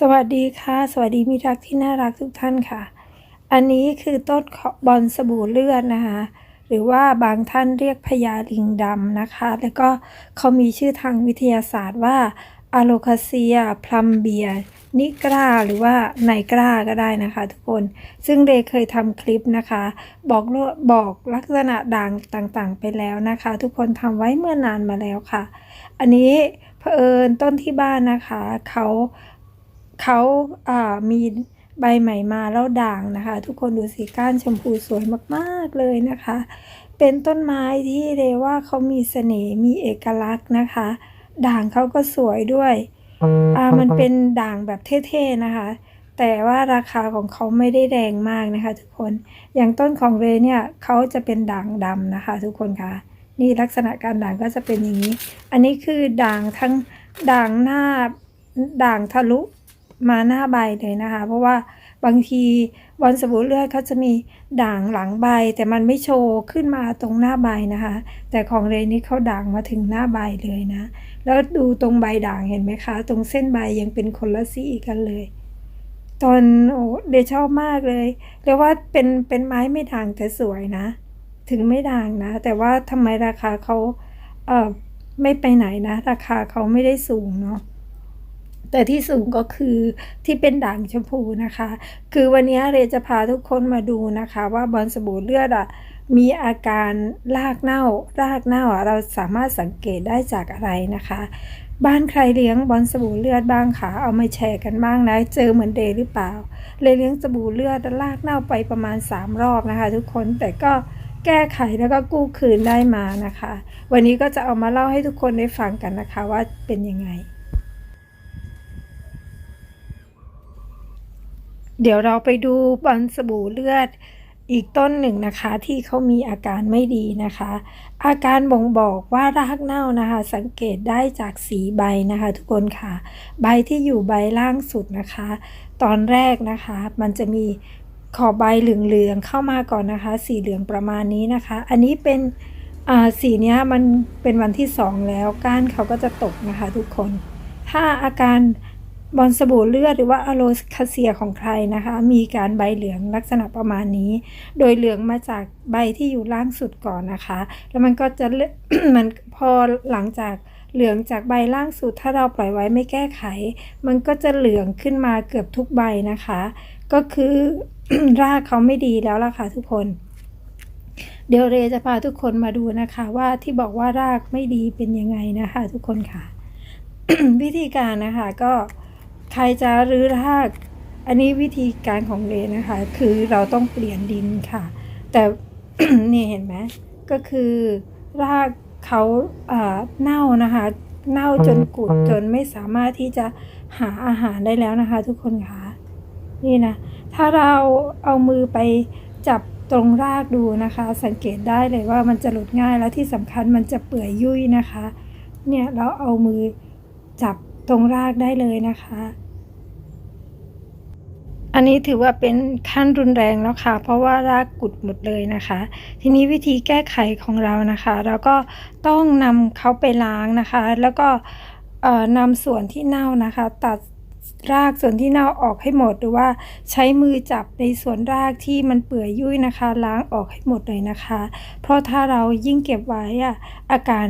สวัสดีค่ะ สวัสดีมิตรรักที่น่ารักทุกท่านค่ะ อันนี้คือต้นบอลสบู่เลือดนะคะ หรือว่าบางท่านเรียกพญาลิงดำนะคะ แล้วก็เขามีชื่อทางวิทยาศาสตร์ว่าอะโลคาเซียพลัมเบียนิกราหรือว่าไนกราก็ได้นะคะทุกคน ซึ่งเรเคยทำคลิปนะคะ บอกบอกลักษณะด่างต่างๆไปแล้วนะคะ ทุกคนทำไว้เมื่อนานมาแล้วค่ะ อันนี้เผอิญต้นที่บ้านนะคะ เขา เขาามีใบใหม่มาแล้วด่างนะคะ ทุกคนดูสีก้านชมพูสวยมากๆเลยนะคะ เป็นต้นไม้ที่เรว่าเขามีเสน่ห์มีเอกลักษณ์นะคะ ด่างเขาก็สวยด้วยอ่ามันเป็นด่างแบบเท่ๆนะคะ แต่ว่าราคาของเขาไม่ได้แรงมากนะคะ ทุกคนอย่างต้นของเรเนี่ยเขาจะเป็นด่างดำนะคะ ทุกคนคะนี่ลักษณะการด่างก็จะเป็นอย่างนี้ อันนี้คือด่างทั้งด่างหน้าด่างทะลุ มาหน้าใบเลยนะคะ เพราะว่าบางทีบอลสบู่เลือดเขาจะมีด่างหลังใบ แต่มันไม่โชว์ขึ้นมาตรงหน้าใบนะคะ แต่ของเรนนี่เขาด่างมาถึงหน้าใบเลยนะ แล้วดูตรงใบด่างเห็นไหมคะ ตรงเส้นใบยังเป็นคนละสีกันเลย ตอนโอ้เดชอบมากเลยเรียกว่าเป็นเป็นไม้ไม่ด่างแต่สวยนะ ถึงไม่ด่างนะ แต่ว่าทำไมราคาเขาเอ่อไม่ไปไหนนะ ราคาเขาไม่ได้สูงเนาะ แต่ที่สูงก็คือที่เป็นด่างชมพูนะคะ คือวันนี้เรจะพาทุกคนมาดูนะคะ ว่าบอลสบู่เลือดอะมีอาการรากเน่ารากเน่าอะเราสามารถสังเกตได้จากอะไรนะคะ บ้านใครเลี้ยงบอลสบู่เลือดบ้างคะเอามาแชร์กันบ้างนะเจอเหมือนเดย์หรือเปล่า เลยเลี้ยงสบู่เลือดลากเน่าไปประมาณ 3 รอบนะคะ ทุกคนแต่ก็แก้ไขแล้วก็กู้คืนได้มานะคะ วันนี้ก็จะเอามาเล่าให้ทุกคนได้ฟังกันนะคะว่าเป็นยังไง เดี๋ยวเราไปดูบอลสบู่เลือดอีกต้นหนึ่งนะคะที่เขามีอาการไม่ดีนะคะ อาการบ่งบอกว่ารากเน่านะคะ สังเกตได้จากสีใบนะคะ ทุกคนค่ะ ใบที่อยู่ใบล่างสุดนะคะ ตอนแรกนะคะ มันจะมีขอบใบเหลืองๆเข้ามาก่อนนะคะ สีเหลืองประมาณนี้นะคะ อันนี้เป็นอ่าสีเนี้ยมันเป็นวันที่สองแล้วก้านเขาก็จะตกนะคะ ทุกคน ถ้าอาการ บอลสบู่เลือดหรือว่าอะโลคาเซียของใครนะคะ มีการใบเหลืองลักษณะประมาณนี้ โดยเหลืองมาจากใบที่อยู่ล่างสุดก่อนนะคะ แล้วมันก็จะมันพอหลังจากเหลืองจากใบล่างสุดถ้าเราปล่อยไว้ไม่แก้ไข มันก็จะเหลืองขึ้นมาเกือบทุกใบนะคะ ก็คือรากเขาไม่ดีแล้วล่ะค่ะทุกคน เดี๋ยวเรจะพาทุกคนมาดูนะคะว่าที่บอกว่ารากไม่ดีเป็นยังไงนะคะ ทุกคนค่ะ วิธีการนะคะก็ ใครจะรื้อราก อันนี้วิธีการของเรนะคะ คือเราต้องเปลี่ยนดินค่ะ แต่นี่เห็นไหมก็คือรากเขาอ่าเน่านะคะ เน่าจนกุดจนไม่สามารถที่จะหาอาหารได้แล้วนะคะ ทุกคนค่ะนี่นะ ถ้าเราเอามือไปจับตรงรากดูนะคะ สังเกตได้เลยว่ามันจะหลุดง่ายแล้วที่สำคัญมันจะเปื่อยยุ่ยนะคะ เนี่ยเราเอามือจับตรงรากได้เลยนะคะ อันนี้ถือว่าเป็นขั้นรุนแรงแล้วค่ะ เพราะว่ารากกุดหมดเลยนะคะ ทีนี้วิธีแก้ไขของเรานะคะ เราก็ต้องนำเขาไปล้างนะคะ แล้วก็นำส่วนที่เน่านะคะ ตัดรากส่วนที่เน่าออกให้หมด หรือว่าใช้มือจับในส่วนรากที่มันเปื่อยยุ่ยนะคะ ล้างออกให้หมดเลยนะคะ เพราะถ้าเรายิ่งเก็บไว้อะอาการ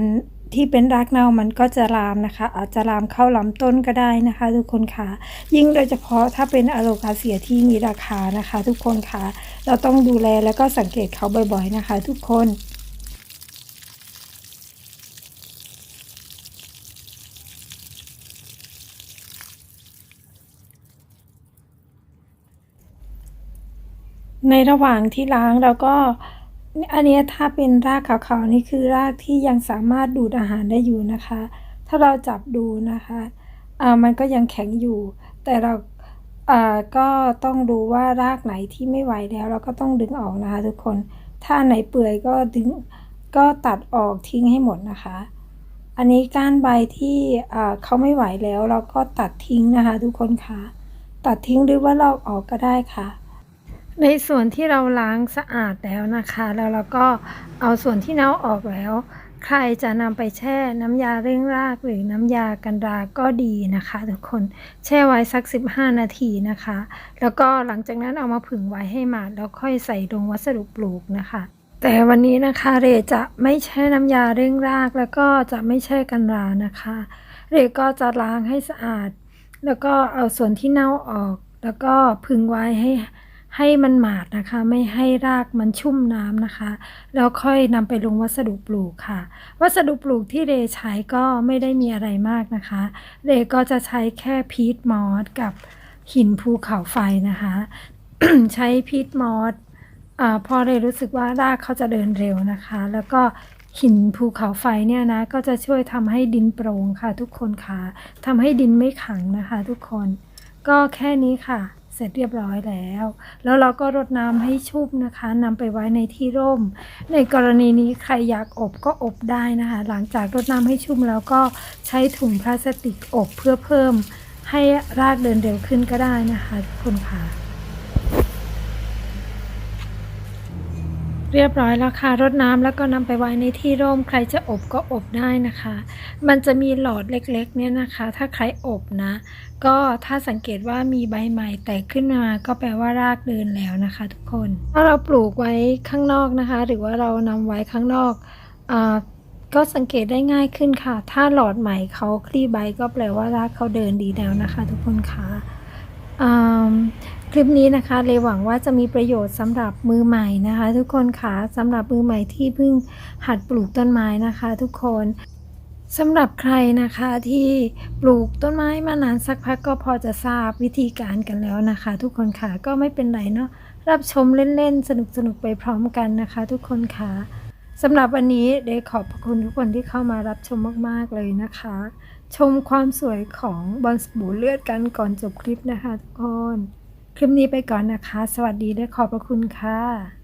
ที่เป็นรากเน่ามันก็จะลามนะคะ อาจจะลามเข้าลำต้นก็ได้นะคะ ทุกคนค่ะ ยิ่งโดยเฉพาะถ้าเป็นอะโลคาเซียที่มีราคานะคะ ทุกคนค่ะ เราต้องดูแลแล้วก็สังเกตเขาบ่อยๆนะคะ ทุกคนในระหว่างที่ล้างเราก็ อันนี้ถ้าเป็นรากขาวๆนี่คือรากที่ยังสามารถดูดอาหารได้อยู่นะคะ ถ้าเราจับดูนะคะอ่ามันก็ยังแข็งอยู่ แต่เราอ่าก็ต้องดูว่ารากไหนที่ไม่ไหวแล้ว เราก็ต้องดึงออกนะคะ ทุกคน ถ้าไหนเปื่อยก็ดึงก็ตัดออกทิ้งให้หมดนะคะ อันนี้ก้านใบที่อ่าเขาไม่ไหวแล้ว เราก็ตัดทิ้งนะคะ ทุกคนค่ะตัดทิ้งหรือว่าลอกออกก็ได้ค่ะ ในส่วนที่เราล้างสะอาดแล้วนะคะ แล้วเราก็เอาส่วนที่เน่าออกแล้ว ใครจะนำไปแช่น้ำยาเร่งรากหรือน้ำยากันราก็ดีนะคะ ทุกคนแช่ไว้สัก 15 นาทีนะคะ แล้วก็หลังจากนั้นเอามาผึ่งไว้ให้หมาดแล้วค่อยใส่ลงวัสดุปลูกนะคะ แต่วันนี้นะคะเรจะไม่แช่น้ำยาเร่งราก แล้วก็จะไม่แช่กันรานะคะ เรก็จะล้างให้สะอาด แล้วก็เอาส่วนที่เน่าออก แล้วก็พึ่งไว้ให้ ให้มันหมาดนะคะ ไม่ให้รากมันชุ่มน้ำนะคะ แล้วค่อยนำไปลงวัสดุปลูกค่ะ วัสดุปลูกที่เรใช้ก็ไม่ได้มีอะไรมากนะคะ เรก็จะใช้แค่พีทมอสกับหินภูเขาไฟนะคะ ใช้พีทมอสอพอเรรู้สึกว่ารากเขาจะเดินเร็วนะคะ แล้วก็หินภูเขาไฟเนี่ยนะ ก็จะช่วยทำให้ดินโปร่งค่ะ ทุกคนค่ะทำให้ดินไม่ขังนะคะ ทุกคน ก็แค่นี้ค่ะ ร็จเรียบร้อยแล้ว แล้วเราก็รดน้ำให้ชุ่มนะคะนำไปไว้ในที่ร่ม ในกรณีนี้ใครอยากอบก็อบได้นะคะ หลังจากรดน้ำให้ชุ่มแล้วก็ใช้ถุงพลาสติกอบเพื่อเพิ่ม ให้รากเดินเร็วขึ้นก็ได้นะคะทุกคนค่ะ เรียบร้อยแล้วค่ะรดน้ำแล้วก็นำไปไว้ในที่ร่มใครจะอบก็อบได้นะคะ มันจะมีหลอดเล็กๆ เนี่ยนะคะ ถ้าใครอบนะ ก็ถ้าสังเกตว่ามีใบใหม่แตกขึ้นมาก็แปลว่ารากเดินแล้วนะคะ ทุกคน ถ้าเราปลูกไว้ข้างนอกนะคะ หรือว่าเรานำไว้ข้างนอกอ่าก็สังเกตได้ง่ายขึ้นค่ะ ถ้าหลอดใหม่เขาคลี่ใบก็แปลว่ารากเขาเดินดีแล้วนะคะ ทุกคนค่ะอ่า คลิปนี้นะคะเลยหวังว่าจะมีประโยชน์สำหรับมือใหม่นะคะ ทุกคนค่ะสำหรับมือใหม่ที่เพิ่งหัดปลูกต้นไม้นะคะ ทุกคนสำหรับใครนะคะที่ปลูกต้นไม้มานานสักพักก็พอจะทราบวิธีการกันแล้วนะคะ ทุกคนค่ะก็ไม่เป็นไรเนาะรับชมเล่นๆ สนุกๆ ไปพร้อมกันนะคะ ทุกคนค่ะ สำหรับวันนี้เดขอบพระคุณทุกคนที่เข้ามารับชมมาก ๆ เลยนะคะ ชมความสวยของบอลสบู่เลือดกันก่อนจบคลิปนะคะทุกคน คลิปนี้ไปก่อนนะคะ สวัสดีและขอบพระคุณค่ะ